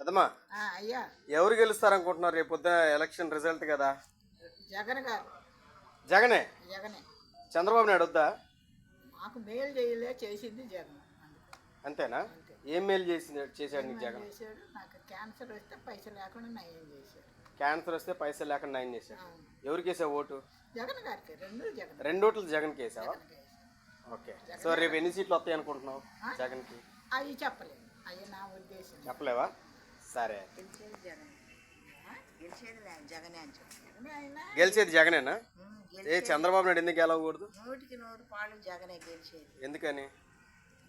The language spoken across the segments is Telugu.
అదమ్మా. అయ్యా. ఎవరు గెలుస్తారనుకుంటున్నారు రేపు పొద్దున ఎలక్షన్ రిజల్ట్ కదా? జగన్ గారు. జగనే? జగనే. చంద్రబాబు నాయుడు వద్దా? మాకు మేలు చేయలే చేసింది జగన్. అంతేనా? ఏం మేలు చేసి చేశాడు నీకు జగన్? చేశాడు? నాకు క్యాన్సర్ వస్తే పైసలు లేకుండా నయం చేశాడు. క్యాన్సర్ వస్తే పైసలు లేకుండా నయం చేశాడు. ఎవరికి వేసావు ఓటు? జగన్ గారికి రెండు జగన్. రెండు ఓట్లు జగన్కి వేసావా ఓకే. సో రేపు ఎన్ని సీట్లు వస్తాయి అనుకుంటున్నావు జగన్కి? అవి చెప్పలేదు. అవి నా ఉద్దేశం. చెప్పలేవా? సరే. గెలిచేది జగన్. గెలిచేది లే- జగనే అని చెప్పి జగనే అయినా గెలిచేది జగనేనా? ఏ చంద్రబాబు నాయుడు ఎందుకు గెలవకూడదు? నూటికి నూరు పాళ్ళు జగనే గెలిచేది. ఎందుకని?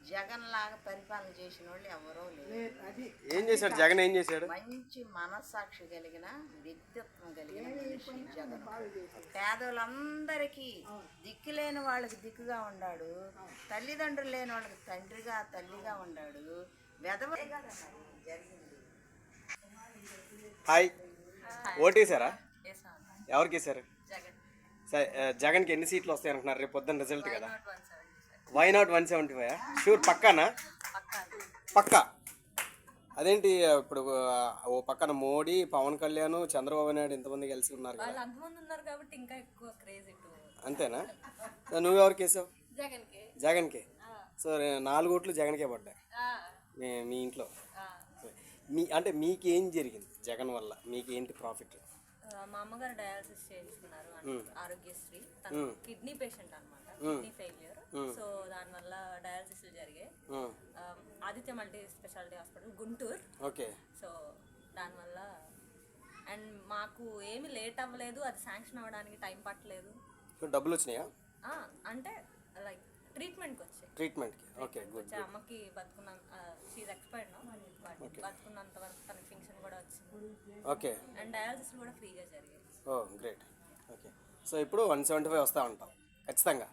జగన్ లాగా పరిపాలన చేసిన వాళ్ళు ఎవరో లేరు. లేదు, అది ఏం చేశాడు? జగన్ ఏం చేశాడు? మంచి మనస్సాక్షి కలిగిన వ్యక్తిత్వం కలిగిన జగన్ పేదోళ్ళందరికీ దిక్కు లేని వాళ్ళకి దిక్కుగా ఉన్నాడు. తల్లిదండ్రులు లేని వాళ్ళకి తండ్రిగా తల్లిగా ఉన్నాడు. వెధవ జరిగింది. హాయ్. ఓటేసారా? ఎవరికి వేసారు? సరే జగన్కి ఎన్ని సీట్లు వస్తాయి అనుకున్నారు రేపు పొద్దున్న రిజల్ట్ కదా. Why not one seventy five sure పక్కానా? పక్కా. అదేంటి ఇప్పుడు ఓ పక్కన మోడీ పవన్ కళ్యాణ్ చంద్రబాబు నాయుడు ఇంతమంది కలిసి ఉన్నారు అంతేనా? సో నువ్వు ఎవరికి వేసావు? జగన్కి. జగన్కి? సో నాలుగు ఓట్లు జగన్కే పడ్డాయి. మీ ఇంట్లో. మీ అంటే మీకేం జరిగింది జగన్ వల్ల? మీకేంటి ప్రాఫిట్ మా అమ్మగారు డయాలసిస్ చేయించుకున్నారు ఆరోగ్యశ్రీ. తను కిడ్నీ పేషెంట్ అనమాట కిడ్నీ ఫెయిలియర్ సో దానివల్ల డయాలసిస్ జరిగాయి Aditya multi speciality hospital Guntur. Okay. So దానివల్ల అండ్ మాకు ఏమి లేట్ అవ్వలేదు అది శాంక్షన్ అవ్వడానికి టైం పట్టలేదు. డబ్బులు వచ్చినాయా? అంటే లైక్ ట్రీట్మెంట్కి. వచ్చాయి ట్రీట్మెంట్కి ఓకే గుడ్ అమ్మకి బతుకున్న షీజ్ ఎక్స్పైర్డ్ బతుకున్నంత వరకు ఫంక్షన్ కూడా వచ్చింది. ఓకే. అండ్ డయాలసిస్ కూడా ఫ్రీగా జరిగాయి ఓ గ్రేట్. ఓకే. సో ఇప్పుడు వన్ సెవెంటీ ఫైవ్ వస్తా ఉంటాం. ఖచ్చితంగా.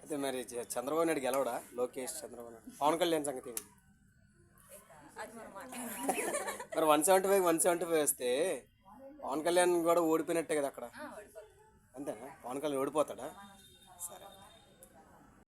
అయితే మరి చంద్రబాబు నాయుడు గెలవడా? లోకేష్ చంద్రబాబు నాయుడు. పవన్ కళ్యాణ్ సంగతి ఏంటి? మరి one seventy five one seventy five వస్తే పవన్ కళ్యాణ్ కూడా ఓడిపోయినట్టే కదా అక్కడ? అంతేనా? పవన్ కళ్యాణ్ ఓడిపోతాడా?